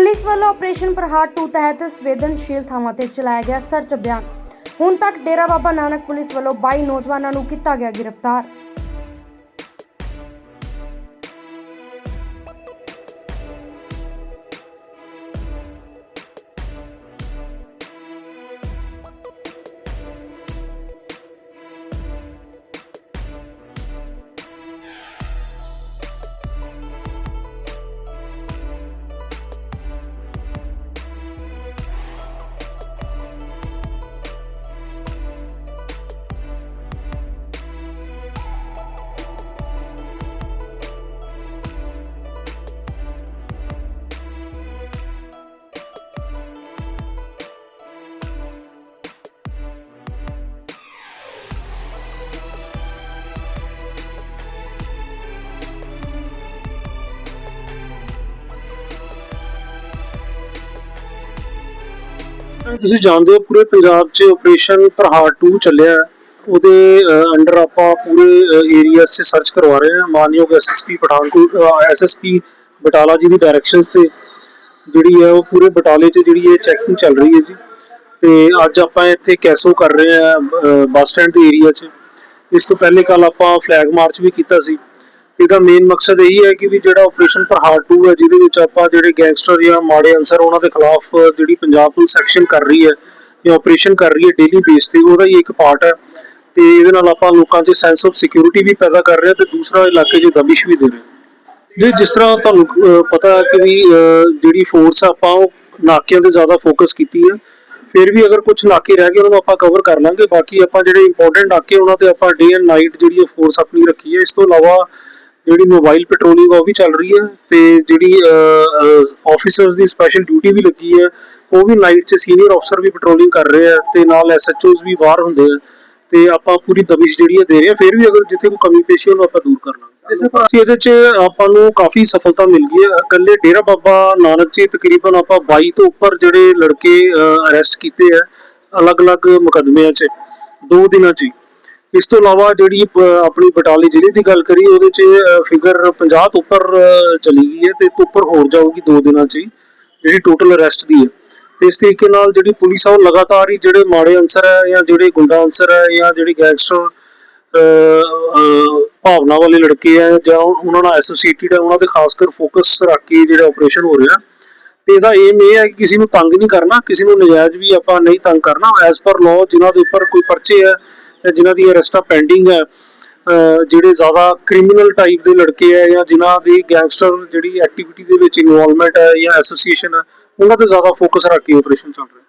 Police ਵੱਲੋਂ operation ਪ੍ਰਹਾਰ 2 ਤਹਿਤ ਸੰਵੇਦਨਸ਼ੀਲ ਥਾਵਾਂ ਤੇ ਚਲਾਇਆ ਗਿਆ ਸਰਚ ਅਭਿਆਨ। ਹੁਣ ਤੱਕ ਡੇਰਾ ਬਾਬਾ ਨਾਨਕ ਪੁਲਿਸ ਵੱਲੋਂ 22 ਨੌਜਵਾਨਾਂ ਨੂੰ ਕੀਤਾ ਗਿਆ ਗ੍ਰਿਫਤਾਰ। ਤੁਸੀਂ ਜਾਣਦੇ ਹੋ ਪੂਰੇ ਪੰਜਾਬ 'ਚ ਆਪਰੇਸ਼ਨ ਪ੍ਰਹਾਰ 2 ਚੱਲਿਆ ਉਹਦੇ ਅੰਡਰ ਆਪਾਂ ਪੂਰੇ ਏਰੀਆ 'ਚ ਸਰਚ ਕਰਵਾ ਰਹੇ ਹਾਂ। ਮਾਨਯੋਗ ਐਸਐਸਪੀ ਪਠਾਨਕੋਟ ਐਸਐਸਪੀ ਬਟਾਲਾ ਜੀ ਦੀ ਡਾਇਰੈਕਸ਼ਨਸ ਤੇ ਜਿਹੜੀ ਹੈ ਉਹ ਪੂਰੇ ਬਟਾਲੇ 'ਚ ਜਿਹੜੀ ਇਹ ਚੈਕਿੰਗ ਚੱਲ ਰਹੀ ਹੈ ਜੀ। ਤੇ ਅੱਜ ਆਪਾਂ ਇੱਥੇ ਕੈਸੋ ਕਰ ਰਹੇ ਹਾਂ ਬੱਸ ਸਟੈਂਡ ਦੇ ਏਰੀਆ 'ਚ। ਇਸ ਤੋਂ ਪਹਿਲੇ ਕੱਲ ਆਪਾਂ ਫਲੈਗ ਮਾਰਚ ਵੀ ਕੀਤਾ ਸੀ। ਇਹਦਾ ਮੇਨ ਮਕਸਦ ਇਹੀ ਹੈ ਕਿ ਵੀ ਜਿਹੜਾ ਆਪਰੇਸ਼ਨ ਪ੍ਰਹਾਰ 2 ਹੈ, ਜਿਹਦੇ ਵਿੱਚ ਆਪਾਂ ਜਿਹੜੇ ਗੈਂਗਸਟਰ ਜਾਂ ਮਾੜੇ ਅਨਸਰ ਉਹਨਾਂ ਦੇ ਖਿਲਾਫ ਜਿਹੜੀ ਪੰਜਾਬ ਪੁਲਿਸ ਐਕਸ਼ਨ ਕਰ ਰਹੀ ਹੈ ਜਾਂ ਆਪਰੇਸ਼ਨ ਕਰ ਰਹੀ ਹੈ ਡੇਲੀ ਬੇਸ ਤੇ, ਉਹਦਾ ਹੀ ਇੱਕ ਪਾਰਟ ਹੈ ਤੇ ਇਹਦੇ ਨਾਲ ਆਪਾਂ ਲੋਕਾਂ 'ਚ ਸੈਂਸ ਆਫ ਸਿਕਿਉਰਿਟੀ ਵੀ ਪੈਦਾ ਕਰ ਰਹੇ ਹਾਂ ਤੇ ਦੂਸਰਾ ਇਲਾਕੇ 'ਚ ਦਬਿਸ਼ ਵੀ ਦੇ ਰਹੇ ਹਾਂ। ਜੀ, ਜਿਸ ਤਰ੍ਹਾਂ ਤੁਹਾਨੂੰ ਪਤਾ ਹੈ ਕਿ ਵੀ ਜਿਹੜੀ ਫੋਰਸ ਆਪਾਂ ਉਹ ਨਾਕਿਆਂ ਤੇ ਜ਼ਿਆਦਾ ਫੋਕਸ ਕੀਤੀ ਹੈ। ਫਿਰ ਵੀ ਅਗਰ ਕੁਝ ਨਾਕੇ ਰਹਿ ਗਏ, ਉਹਨਾਂ ਨੂੰ ਆਪਾਂ ਕਵਰ ਕਰ ਲਾਂਗੇ। ਬਾਕੀ ਆਪਾਂ ਜਿਹੜੇ ਇੰਪੋਰਟੈਂਟ ਨਾਕੇ, ਉਹਨਾਂ ਤੇ ਆਪਾਂ ਡੇ ਐਂਡ ਨਾਈਟ ਜਿਹੜੀ ਫੋਰਸ ਆਪਣੀ ਰੱਖੀ ਹੈ, ਇਸ ਤੋਂ ਇਲਾਵਾ ਜਿਹੜੀ ਮੋਬਾਈਲ ਪੈਟਰੋਲਿੰਗ ਉਹ ਵੀ ਚੱਲ ਰਹੀ ਹੈ ਤੇ ਜਿਹੜੀ ਆਫੀਸਰਸ ਦੀ ਸਪੈਸ਼ਲ ਡਿਊਟੀ ਵੀ ਲੱਗੀ ਹੈ ਉਹ ਵੀ ਨਾਈਟ 'ਚ ਸੀਨੀਅਰ ਅਫਸਰ ਵੀ ਪੈਟਰੋਲਿੰਗ ਕਰ ਰਹੇ ਆ ਤੇ ਨਾਲ ਐਸਐਚਓਜ਼ ਵੀ ਬਾਹਰ ਹੁੰਦੇ ਆ ਤੇ ਆਪਾਂ ਪੂਰੀ ਦਬਿਸ਼ ਜਿਹੜੀ ਹੈ ਦੇ ਰਹੇ ਆ ਫਿਰ ਵੀ ਅਗਰ ਜਿੱਥੇ ਕੋਈ ਕਮੀ ਪੇਸ਼ੀ ਉਹਨੂੰ ਆਪਾਂ ਦੂਰ ਕਰ ਲਾਂਗੇ। ਇਸੇ ਤਰ੍ਹਾਂ ਇਹਦੇ 'ਚ ਆਪਾਂ ਨੂੰ ਕਾਫੀ ਸਫਲਤਾ ਮਿਲ ਗਈ ਹੈ। ਇਕੱਲੇ ਡੇਰਾ ਬਾਬਾ ਨਾਨਕ ਹੀ ਤਕਰੀਬਨ ਆਪਾਂ 22 ਤੋਂ ਉੱਪਰ ਜਿਹੜੇ ਲੜਕੇ ਅਰੈਸਟ ਕੀਤੇ ਆ ਅਲੱਗ-ਅਲੱਗ ਮੁਕੱਦਮਿਆਂ 'ਚ ਦੋ ਦਿਨਾਂ 'ਚ ਹੀ। ਇਸ ਤੋਂ ਇਲਾਵਾ ਜਿਹੜੀ ਆਪਣੀ ਬਟਾਲੇ ਜ਼ਿਲ੍ਹੇ ਦੀ ਗੱਲ ਕਰੀ ਉਹਦੇ 'ਚ ਫਿਗਰ 50 ਤੋਂ ਉੱਪਰ ਚਲੀ ਗਈ ਹੈ ਤੇ ਤੋਂ ਉੱਪਰ ਹੋਰ ਜਾਊਗੀ ਦੋ ਦਿਨਾਂ 'ਚ ਜਿਹੜੀ ਟੋਟਲ ਅਰੈਸਟ ਦੀ ਹੈ। ਤੇ ਇਸ ਤਰੀਕੇ ਨਾਲ ਜਿਹੜੀ ਪੁਲਿਸ ਆ, ਉਹ ਲਗਾਤਾਰ ਹੀ ਜਿਹੜੇ ਮਾੜੇ ਅਨਸਰ ਹੈ ਜਾਂ ਜਿਹੜੇ ਗੁੰਡਾ ਅਨਸਰ ਹੈ ਜਾਂ ਜਿਹੜੇ ਗੈਂਗਸਟਰ ਭਾਵਨਾ ਵਾਲੇ ਲੜਕੇ ਹੈ ਜਾਂ ਉਹਨਾਂ ਨਾਲ ਐਸੋਸੀਏਟਿਡ ਹੈ, ਉਹਨਾਂ ਤੇ ਖਾਸ ਕਰ ਫੋਕਸ ਰੱਖ ਕੇ ਜਿਹੜਾ ਆਪਰੇਸ਼ਨ ਹੋ ਰਿਹਾ। ਤੇ ਇਹਦਾ ਏਮ ਇਹ ਹੈ ਕਿ ਕਿਸੇ ਨੂੰ ਤੰਗ ਨਹੀਂ ਕਰਨਾ, ਕਿਸੇ ਨੂੰ ਨਜਾਇਜ਼ ਵੀ ਆਪਾਂ ਨਹੀਂ ਤੰਗ ਕਰਨਾ। ਐਸ ਪਰ ਲਾਅ ਜਿਨ੍ਹਾਂ ਦੇ ਉੱਪਰ ਕੋਈ ਪਰਚੇ ਹੈ ਜਿਨ੍ਹਾਂ ਦੀ ਅਰੈਸਟਾਂ ਪੈਂਡਿੰਗ ਹੈ ਜਿਹੜੇ ਜ਼ਿਆਦਾ ਕ੍ਰਿਮੀਨਲ ਟਾਈਪ ਦੇ ਲੜਕੇ ਹੈ ਜਾਂ ਜਿਨ੍ਹਾਂ ਦੀ ਗੈਂਗਸਟਰ ਜਿਹੜੀ ਐਕਟੀਵਿਟੀ ਦੇ ਵਿੱਚ ਇਨਵੋਲਵਮੈਂਟ ਹੈ ਜਾਂ ਐਸੋਸੀਏਸ਼ਨ ਹੈ, ਉਹਨਾਂ ਤੇ ਜ਼ਿਆਦਾ ਫੋਕਸ ਰੱਖ ਕੇ ਆਪਰੇਸ਼ਨ ਚੱਲ ਰਿਹਾ